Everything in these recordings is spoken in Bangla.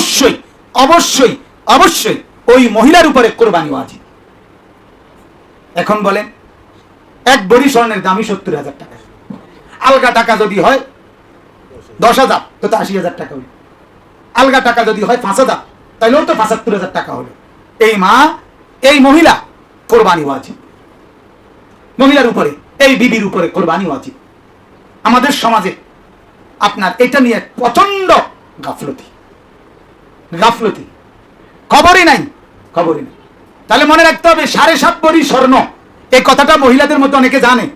অবশ্যই অবশ্যই অবশ্যই ওই মহিলার উপরে কোরবানি ওয়াজিব। এখন বলেন, এক বড়ি স্বর্ণের দামই সত্তর হাজার টাকা। আলগা টাকা যদি হয় দশ হাজার, তো তো আশি হাজার টাকা হইল। আলগা টাকা যদি হয় পাঁচ হাজার তাহলেও তো পঁচাত্তর হাজার টাকা হলো। এই মা, এই মহিলা কোরবানি ওয়াজিব। মহিলার উপরে, এই বিবির উপরে কোরবানি ওয়াজিব। আমাদের সমাজে আপনার এটা নিয়ে প্রচণ্ড গাফলতি। গাফলতি। খবরই নাই। খবরই নাই। তাহলে মনে রাখতে হবে সাড়ে সাত বড়ি স্বর্ণ। এই কথাটা মহিলাদের মতো অনেকে জানে।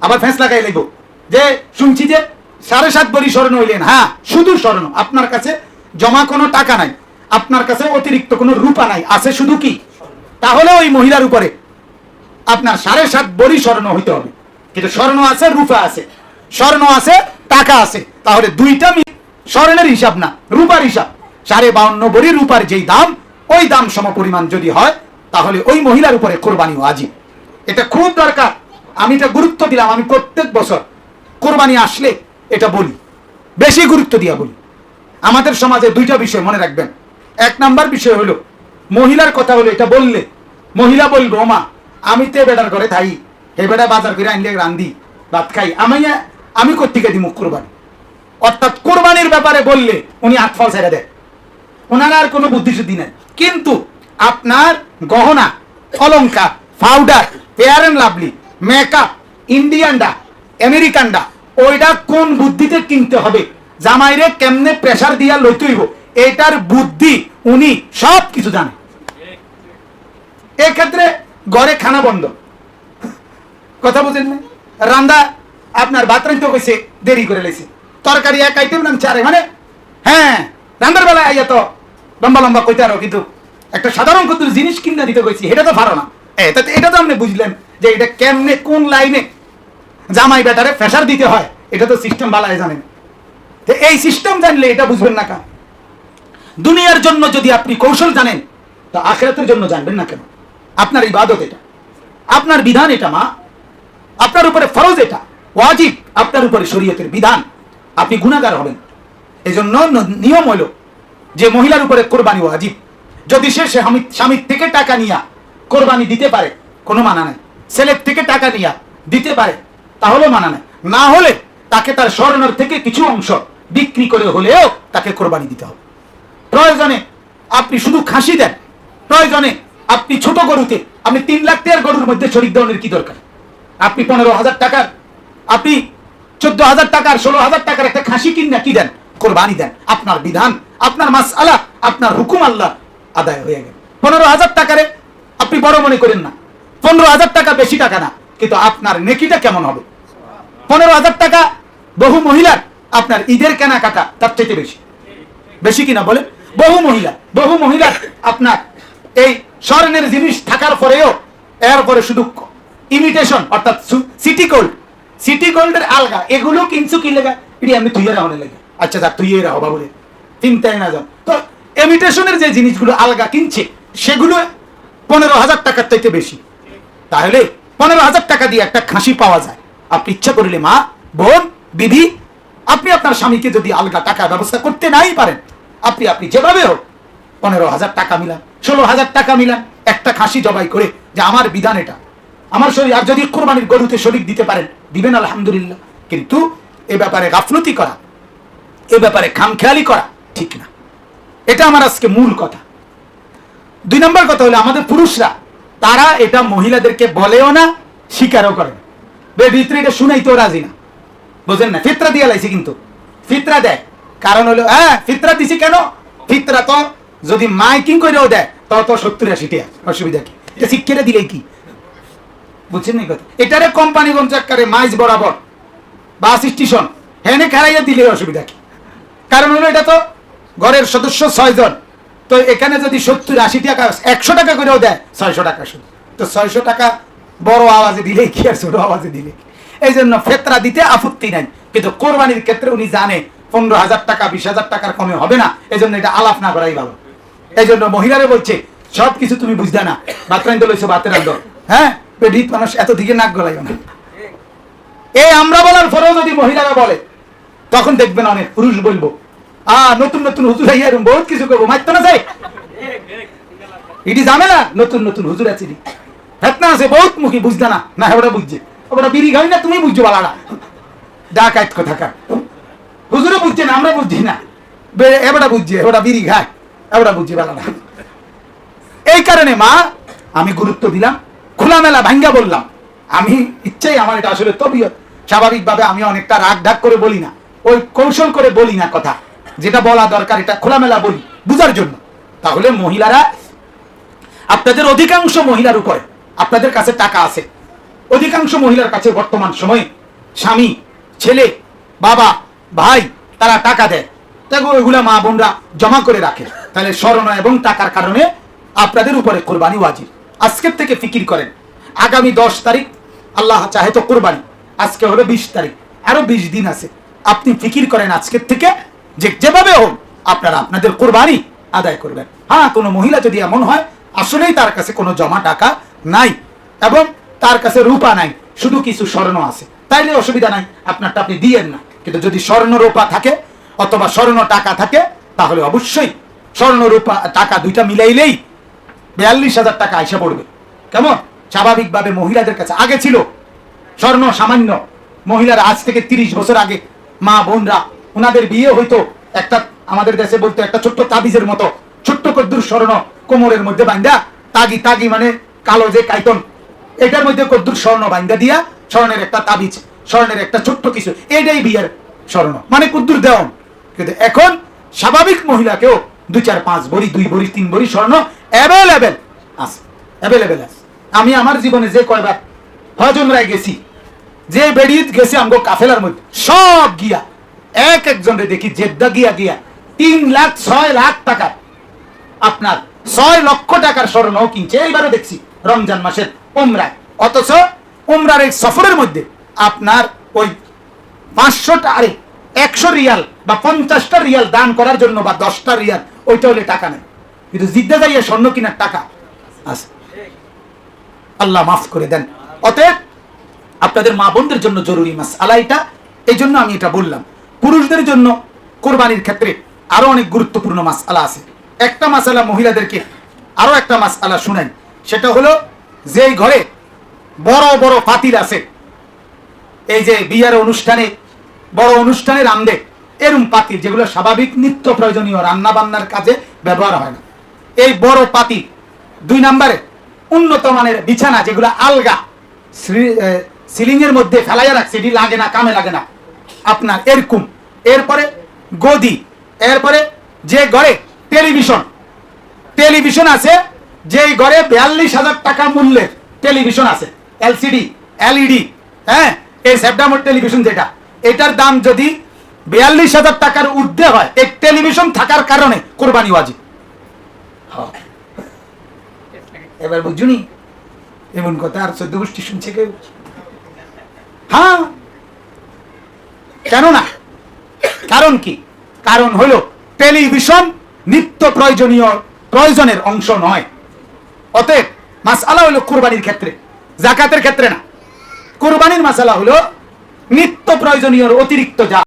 আবার ফেঁস লাগাই লাগবো যে শুনছি যে সাড়ে সাত বড়ি স্বর্ণ হইলেন। হ্যাঁ শুধু স্বর্ণ। আপনার কাছে জমা কোনো টাকা নাই। আপনার কাছে অতিরিক্ত কোনো রূপা নাই। আছে শুধু কি? তাহলে ওই মহিলার উপরে আপনার সাড়ে সাত বড়ি স্বর্ণ হইতে হবে। কিন্তু স্বর্ণ আছে রূপা আছে। স্বর্ণ আছে টাকা আছে। তাহলে দুইটা স্বর্ণের হিসাব না রূপার হিসাব। সাড়ে বাউন্ন বড়ি রূপার যেই দাম, ওই দাম সম পরিমাণ যদি হয়, তাহলে ওই মহিলার উপরে কোরবানি ওয়াজিব এটা খুব দরকার। আমি এটা গুরুত্ব দিলাম, আমি প্রত্যেক বছর কোরবানি আসলে এটা বলি। বেশি গুরুত্ব দিয়া বলি। আমাদের সমাজে দুইটা বিষয় মনে রাখবেন। এক নাম্বার বিষয় হলো, মহিলার কথা হলো এটা বললে, মহিলা বলব মা, আমি তে বেটার করে থাই, হে বেটা বাজার করে আনলে রান্ধি, ভাত খাই, আমি আমি কোথেকে দিমুখ কোরবানি? অর্থাৎ কোরবানির ব্যাপারে বললে উনি আটফল ছেড়ে দেয়। ওনার আর কোনো বুদ্ধি শুদ্ধি নেই। কিন্তু আপনার গহনা অলঙ্কার powder Fair and Lovely makeup ইন্ডিয়ানডা আমেরিকানডা ওইটা কোন বুদ্ধিতে কিনতে হবে? জামাইরে কেমনে প্রেসার দিয়া লইতে হইব? এটার বুদ্ধি উনি সব কিছু জানে। এক্ষেত্রে ঘরে খানা বন্ধ। কথা বুঝেন রান্দা আপনার ভাত রান্ধতে কইছে দেরি করে লাইছে তরকারি এক আইটেম নাম চারে মানে? হ্যাঁ রান্দার বেলায় আইয়া তো লম্বা লম্বা কইতে আরও কিন্তু একটা সাধারণ কত জিনিস কিনা দিতে কইছি এটা তো পারো না। এ, তা- এটা তো আপনি বুঝলেন যে এটা কেমনে কোন লাইনে জামাই বেটারে প্রেশার দিতে হয় এটা তো সিস্টেম বালায় জানেন। তো এই সিস্টেম জানলে এটা বুঝবেন না কেন? দুনিয়ার জন্য যদি আপনি কৌশল জানেন তো আখেরাতের জন্য জানবেন না কেন? আপনার ইবাদত এটা। আপনার বিধান এটা মা। আপনার উপরে ফরজ এটা। ওয়াজিব আপনার উপরে শরীয়তের বিধান। আপনি গুণাগার হবেন। এই জন্য নিয়ম হলো যে মহিলার উপরে কোরবানি ওয়াজিব। যদি সে স্বামীর থেকে টাকা নিয়া কোরবানি দিতে পারে, কোনো মানা নাই। ছেলের থেকে টাকা নিয়া দিতে পারে তাহলে মানা নাই। না হলে তাকে তার স্বর্ণের থেকে কিছু অংশ বিক্রি করে হলেও তাকে কোরবানি দিতে হবে। প্রয়োজনে আপনি শুধু খাসি দেন। প্রয়োজনে আপনি ছোট গরুতে, আপনি তিন লাখ টাকার গরুর মধ্যে শরিক দেওয়ার কি দরকার? আপনি পনেরো হাজার টাকার, আপনি চোদ্দ হাজার টাকার, ষোলো হাজার টাকার একটা খাসি কিনা কি দেন? কোরবানি দেন। আপনার বিধান, আপনার মাস আলা আপনার হুকুম আল্লাহ আদায় হয়ে গেল। পনেরো হাজার টাকারে আপনি বড় মনে করেন না। পনেরো হাজার টাকা বেশি টাকা না, কিন্তু আপনার নেকিটা কেমন হবে? পনেরো হাজার টাকা বহু মহিলার আপনার ঈদের কেনাকাটা তার থেকে বেশি। বেশি কিনা বলে বহু মহিলা বহু মহিলা আপনার এই স্বর্ণের জিনিস থাকার পরেও, এরপরে শুধু ইমিটেশন অর্থাৎ সিটি গোল্ড সিটি গোল্ডের আলগা, এগুলো কিনছু কি লেগা এটি আমি তুই রাহনে লেগে। আচ্ছা যাক তুই রাহ বাবুরে। চিন্তায় না যাও তো ইমিটেশনের যে জিনিসগুলো আলগা কিনছে, সেগুলো পনেরো হাজার টাকার চাইতে বেশি। তাহলে পনেরো হাজার টাকা দিয়ে একটা খাসি পাওয়া যায়। আপনি ইচ্ছা করলে মা, বোন বিধি আপনি আপনার স্বামীকে যদি আলগা টাকা ব্যবস্থা করতে নাই পারেন, আপনি আপনি যেভাবে হোক পনেরো হাজার টাকা মিলান, ষোলো হাজার টাকা মিলান, একটা খাসি জবাই করে, যে আমার বিধান এটা। আমার শরীর, আর যদি কোরবানির গরুতে শরীর দিতে পারেন, দিবেন আলহামদুলিল্লাহ। কিন্তু এ ব্যাপারে গাফলতি করা এ ব্যাপারে খামখেয়ালি করা ঠিক না। এটা আমার আজকে মূল কথা। দুই নম্বর কথা হলো, আমাদের পুরুষরা, তারা এটা মহিলাদেরকে বলেও না, স্বীকারও করে না। বে ভিতরে এটা শুনাইতেও রাজি না। বুঝেন না, ফিতরা দিয়ে লাইছে কিন্তু। ফিতরা দেয়। কারণ হলো হ্যাঁ ফিতরা দিছি কেন? ফিতরা তো, যদি মাইকিং করেও দেয়, তো তো সত্তর আশি টাকা অসুবিধা কি? এটা শিক্ষাটা দিলে কি? বুঝছেন না কথা? এটারে কোম্পানিগঞ্জ আকারে মাইজ বরাবর, বাস স্টেশন, হেনে খেলাইয়া দিলে অসুবিধা কি? কারণ হলো এটা তো ঘরের সদস্য ছয়জন। তো এখানে যদি সত্তর, আশি টাকা, একশো টাকা করেও দেয়, ছয়শো টাকা শুধু। তো ছয়শো টাকা বড় আওয়াজে দিলে কি আর ছোট আওয়াজে দিলে? এই জন্য ফেতরা দিতে আপত্তি নাই। কিন্তু কোরবানির ক্ষেত্রে উনি জানে, পনেরো হাজার টাকা, বিশ হাজার টাকার কমে হবে না। এই জন্য এটা আলাপ না করাই ভালো। এই জন্য মহিলারা বলছে সব কিছু তুমি বুঝতে না। বাতরাইন তো লইছো বাতের আন্দোলন হ্যাঁ? পেডিত মানুষ এত দিকে নাক গলাইও না। এই আমরা বলার পরেও যদি মহিলারা বলে তখন দেখবেন অনেক পুরুষ বলব, আ, নতুন নতুন হুজুর আইয়া বহুত কিছু করব মারতো না যাই এটি জানে না, নতুন নতুন হুজুর আছে আছে, বহুত মুখী, বুঝতে না না, ওটা বুঝছে। ওটা বিড়ি খাই না, তুমি বুঝছ ডাক বুঝছে না, আমরা বুঝছি না। এবারটা বুঝছে ওটা বিড়ি খায়, এবারটা এই কারণে মা, আমি গুরুত্ব দিলাম, খোলামেলা ভাঙ্গা বললাম। আমি ইচ্ছাই আমার এটা আসলে তবিয়ত। স্বাভাবিকভাবে আমি অনেকটা রাগ ঢাক করে বলি না। ওই কৌশল করে বলি না কথা। যেটা বলা দরকার, এটা খোলামেলা বলি, বুঝার জন্য। তাহলে মহিলারা, আপনাদের অধিকাংশ মহিলার উপরে আপনাদের কাছে টাকা আছে। অধিকাংশ মহিলার কাছে বর্তমান সময়ে স্বামী, ছেলে, বাবা, ভাই, তারা টাকা দেয়। দেখো, ওইগুলা মা বোনরা জমা করে রাখে। তাহলে স্মরণ এবং টাকার কারণে আপনাদের উপরে কোরবানি ওয়াজিব। আজকের থেকে ফিকির করেন। আগামী দশ তারিখ, আল্লাহ চাহে তো কোরবানি। আজকে হলো বিশ তারিখ। আরও বিশ দিন আছে। আপনি ফিকির করেন আজকের থেকে, যে যেভাবে হোক, আপনারা আপনাদের কোরবানি আদায় করবেন। হ্যাঁ কোনো মহিলা যদি এমন হয়, আসলেই তার কাছে কোনো জমা টাকা নাই এবং তার কাছে রূপা নাই, শুধু কিছু স্বর্ণ আছে। তাইলে অসুবিধা নাই, আপনারটা আপনি দিয়েন না। কিন্তু যদি স্বর্ণ রূপা থাকে, অথবা স্বর্ণ টাকা থাকে, তাহলে অবশ্যই স্বর্ণ রূপা, টাকা দুইটা মিলাইলেই বিয়াল্লিশ হাজার টাকা আইসা পড়বে। কেমন? স্বাভাবিকভাবে মহিলাদের কাছে আগে ছিল স্বর্ণ সামান্য। মহিলারা আজ থেকে তিরিশ বছর আগে মা বোনরা, ওনাদের বিয়ে হইতো একটা আমাদের দেশে বলতো একটা ছোট্ট তাবিজের মতো, ছোট্ট কদ্দুর স্বর্ণ কোমরের মধ্যে বান্ধা, তাগি তাগি মানে কালো যে কাইতন, এটার মধ্যে কদ্দুর স্বর্ণ বান্ধা দিয়া স্বর্ণের একটা তাবিজ, স্বর্ণের একটা ছোট্ট কিছু, এটাই বিয়ের স্বর্ণ মানে কদ্দুর দেওয়ান। কিন্তু এখন স্বাভাবিক মহিলাকেও দুই চার পাঁচ বড়ি, দুই বড়ি, তিন বড়ি স্বর্ণ অ্যাভেলেবেল আছে অ্যাভেলেবেল আছে। আমি আমার জীবনে যে কয়বার হজমরায় গেছি যে বেড়িত গেছে আমগো কাফেলার মধ্যে, সব গিয়া, এক একজনের দেখি জেদ্দা গিয়া গিয়া, তিন লাখ, ছয় লাখ টাকা আপনার ছয় লক্ষ টাকার স্বর্ণ কিনছে। এইবারও দেখছি, রমজান মাসের উমরায়। অথচ উমরার এই সফরের মধ্যে আপনার ওই পাঁচশোটা, আরে, একশো রিয়াল বা পঞ্চাশটা রিয়াল দান করার জন্য বা দশটা রিয়াল, ওইটা হলে টাকা নেই। কিন্তু জিদ্দা যাইয়া স্বর্ণ কিনার টাকা আছে। আল্লাহ মাফ করে দেন। অতএব আপনাদের মা বোনদের জন্য জরুরি মাস আলা এটা, এই জন্য আমি এটা বললাম। পুরুষদের জন্য কোরবানির ক্ষেত্রে আরও অনেক গুরুত্বপূর্ণ মাস আলা আছে। একটা মাসালা মহিলাদেরকে আরও একটা মাস আলা শুনেন। সেটা হলো যেই ঘরে বড় বড় পাতিল আছে, এই যে বিয়ার অনুষ্ঠানে, বড় অনুষ্ঠানে রান্ধে এরম পাতিল যেগুলো স্বাভাবিক নিত্য প্রয়োজনীয় রান্না বান্নার কাজে ব্যবহার হয় না। এই বড় পাতিল দুই নম্বরে উন্নত মানের বিছানা যেগুলো আলগা সিলিং এর মধ্যে ফেলাইয়া রাখছে এটি লাগে না কামে লাগে না। আপনার এরকম। এরপরে গদি এরপরে যে ঘরে টেলিভিশন টেলিভিশন আছে যেই ঘরে বিয়াল্লিশ হাজার টাকা মূল্যের টেলিভিশন আছে এলসিডি এলইডি হ্যাঁ? এই সেপ্টেম্বর টেলিভিশন যেটা এটার দাম যদি বিয়াল্লিশ হাজার টাকার ঊর্ধ্বে হয় এই টেলিভিশন থাকার কারণে কোরবানি ওয়াজিব। হ্যাঁ। এবার বুঝুনি এমন কথা আর চোদ্দ গোষ্ঠী শুনছে কেউ? হ্যাঁ? কেন না কারণ কি? কারণ হলো টেলিভিশন নিত্য প্রয়োজনীয়, প্রয়োজনের অংশ নয়। অতএব, মাসালা হলো কোরবানির ক্ষেত্রে, জাকাতের ক্ষেত্রে না। কোরবানির মাসালা হলো নিত্য প্রয়োজনীয় অতিরিক্ত যা